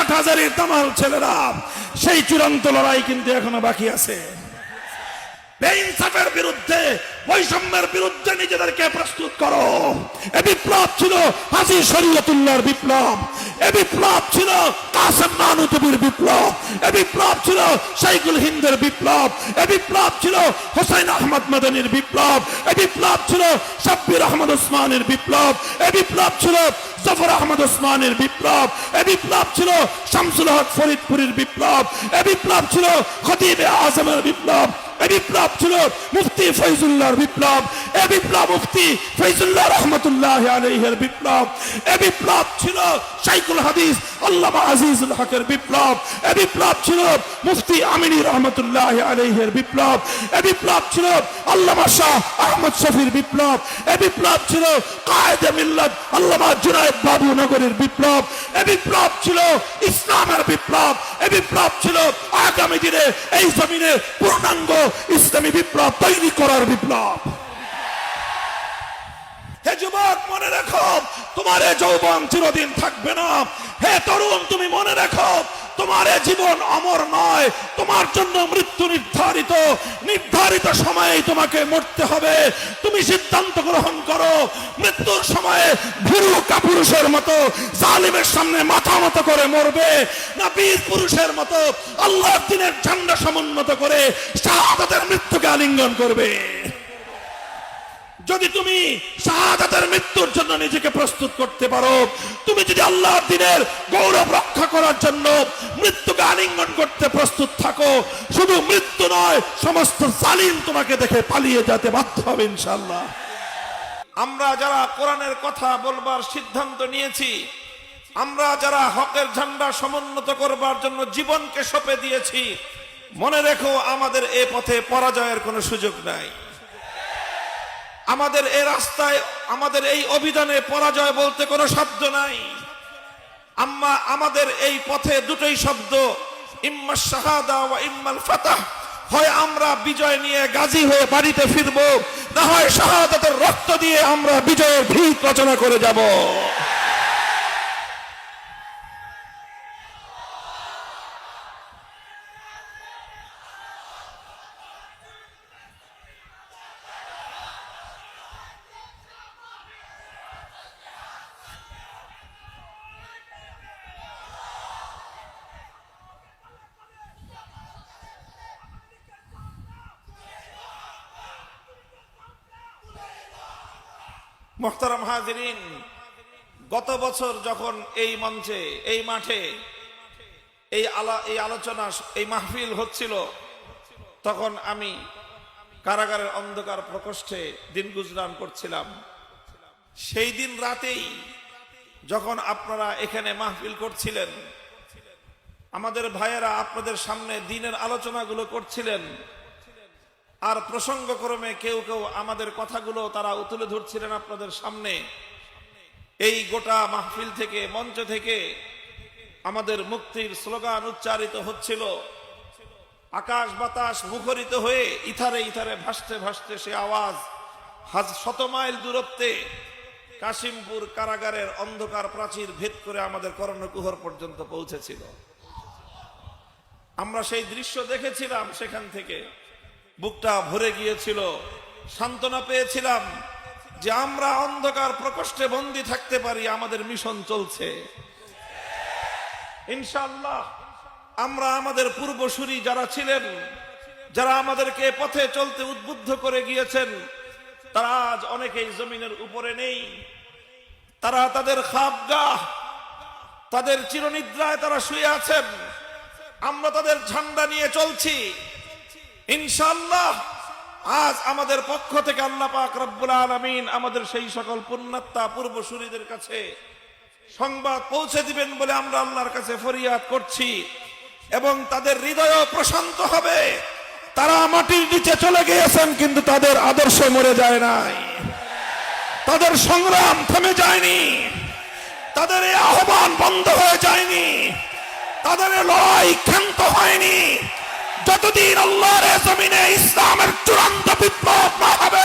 হাটহাজারির তামাল ছেলেরা সেই চূড়ান্ত লড়াই কিন্তু এখনও বাকি আছে। বিরুদ্ধে বৈষম্যের বিরুদ্ধে নিজেদেরকে প্রস্তুত করো। এ বিপ্লব ছিল হাজি শরীয়তুল্লাহর বিপ্লব। এ বিপ্লব ছিল কাসেম নানুতুবির বিপ্লব। এ বিপ্লব ছিল শাইকুল হিন্দের বিপ্লব। এ বিপ্লব ছিল হোসেন আহমদ মদনীর বিপ্লব। এ বিপ্লব ছিল সাব্বির আহমদ ওসমানের বিপ্লব। এ বিপ্লব ছিল জফর আহমদ ওসমানের বিপ্লব। এ বিপ্লব ছিল শামসুল হক ফরিদপুরের বিপ্লব। এ বিপ্লব ছিল খতিবে আজমের বিপ্লব। এ বিপ্লব ছিল মুফতি ফৈজুল্লাহর বিপ্লব, এ বিপ্লব মুফতি ফৈজুল্লাহ রহমতুল্লাহ আলহের বিপ্লব, এ বিপ্লব ছিল শাইকুল হাদিস, আল্লামা আজিজুল হকের বিপ্লব, এ বিপ্লব ছিল মুফতি আমিনী রহমতুল্লাহ আলহের বিপ্লব, এ বিপ্লব ছিল আল্লামা শাহ আহমদ শফির বিপ্লব, এ বিপ্লব ছিল কায়েদে মিল্লাত আল্লামা জুনায়েদ বাবু নগরের বিপ্লব, এ বিপ্লব ছিল ইসলামের বিপ্লব, এ বিপ্লব ছিল আগামী দিনে এই জমিনে পূর্ণাঙ্গ ইসলামী বিপ্লব তৈরি করার বিপ্লব। হে যুবক, মনে রাখো, তোমার যৌবন চিরদিন থাকবে না। হে তরুণ, তুমি মনে রাখো তোমার জীবন অমর নয়। তোমার জন্য মৃত্যু নির্ধারিত। নির্ধারিত সময়ে তোমাকে মরতে হবে। তুমি সিদ্ধান্ত গ্রহণ করো। মৃত্যুর সময়ে ভীরু কাপুরুষের মতো, জালিমের সামনে মাথা মতো করে মরবে। না বীর পুরুষের মতো, আল্লাহর দিনের ঝান্ডা সমুন্নত করে শাহাদাতের মৃত্যুকে আলিঙ্গন করবে। যদি তুমি শাহাদাতের মৃত্যুর জন্য নিজেকে প্রস্তুত করতে পারো, তুমি যদি আল্লাহর দিনের গৌরব রক্ষা করার জন্য মৃত্যুকে আলিঙ্গন করতে প্রস্তুত থাকো, শুধু মৃত্যু নয়, সমস্ত জালিম তোমাকে দেখে পালিয়ে যেতে বাধ্য হবে ইনশাল্লাহ আমরা যারা কোরআনের কথা বলবার সিদ্ধান্ত নিয়েছি, আমরা যারা হকের ঝান্ডা সমুন্নত করবার জন্য জীবনকে সঁপে দিয়েছি, মনে রেখো আমাদের এ পথে পরাজয়ের কোনো সুযোগ নাই। আমাদের এ রাস্তায়, আমাদের এই অভিধানে পরাজয় বলতে কোনো শব্দ নাই। আম্মা, আমাদের এই পথে দুটোই শব্দ, ইম্মা শাহাদা ওয়া ইম্মাল ফাতাহ। হয় আমরা বিজয় নিয়ে গাজী হয়ে বাড়িতে ফিরবো, না হয় শাহাদাতের রক্ত দিয়ে আমরা বিজয়ের ভিত রচনা করে যাব। মোহতারাম হাজিরিন, গত বছর যখন এই মঞ্চে, এই মাঠে এই আলা, এই আলোচনা, এই মাহফিল হচ্ছিল, তখন আমি কারাগারের অন্ধকার প্রকোষ্ঠে দিন গুজরান করছিলাম। সেই দিন রাতেই যখন আপনারা এখানে মাহফিল করছিলেন, আমাদের ভাইয়েরা আপনাদের সামনে দিনের আলোচনাগুলো করছিলেন আর প্রসঙ্গক্রমে কেউ কেউ আমাদের কথাগুলো তারা তুলে ধরছিলেন আপনাদের সামনে। এই গোটা মাহফিল থেকে, মঞ্চ থেকে আমাদের মুক্তির স্লোগান উচ্চারিত হচ্ছিল, আকাশ বাতাস মুখরিত হয়ে ইথারে ইথারে ভাসতে ভাসতে সে আওয়াজ, হাজ শত মাইল দূরত্বে কাশিমপুর কারাগারের অন্ধকার প্রাচীর ভেদ করে আমাদের কর্ণকুহর পর্যন্ত পৌঁছেছিল। আমরা সেই দৃশ্য দেখেছিলাম সেখান থেকে। বুকটা ভরে গিয়েছিল। সান্ত্বনা পেয়েছিলাম যে আমরা অন্ধকার প্রকোষ্ঠে বন্দী থাকতে পারি, আমাদের মিশন চলছে। ইনশাল্লাহ আমরা আমাদের পূর্বসূরি যারা ছিলেন, যারা আমাদেরকে পথে চলতে উদ্বুদ্ধ করে গিয়েছেন, তারা আজ অনেকেই জমিনের উপরে নেই। তারা তাদের খাবগাহ তাদের চিরনিদ্রায় তারা শুয়ে আছেন। আমরা তাদের ঝান্ডা নিয়ে চলছি। ইনশাল্লাহ আজ আমাদের পক্ষ থেকে আল্লাহ পাক রব্বুল আলমিন আমাদের সেই সকল পুণ্যাত্মা পূর্বসূরীদের কাছে সংবাদ পৌঁছে দিবেন বলে আমরা আল্লাহর কাছে ফরিয়াদ করছি এবং তাদের হৃদয় প্রশান্ত হবে। তারা মাটির নিচে চলে গিয়েছেন, কিন্তু তাদের আদর্শ মরে যায় নাই। তাদের সংগ্রাম থেমে যায়নি। তাদের এই আহ্বান বন্ধ হয়ে যায়নি। তাদের লড়াই ক্ষান্ত হয়নি। যতদিন আল্লাহর জমিনে ইসলামের চূড়ান্ত বিপ্লব না হবে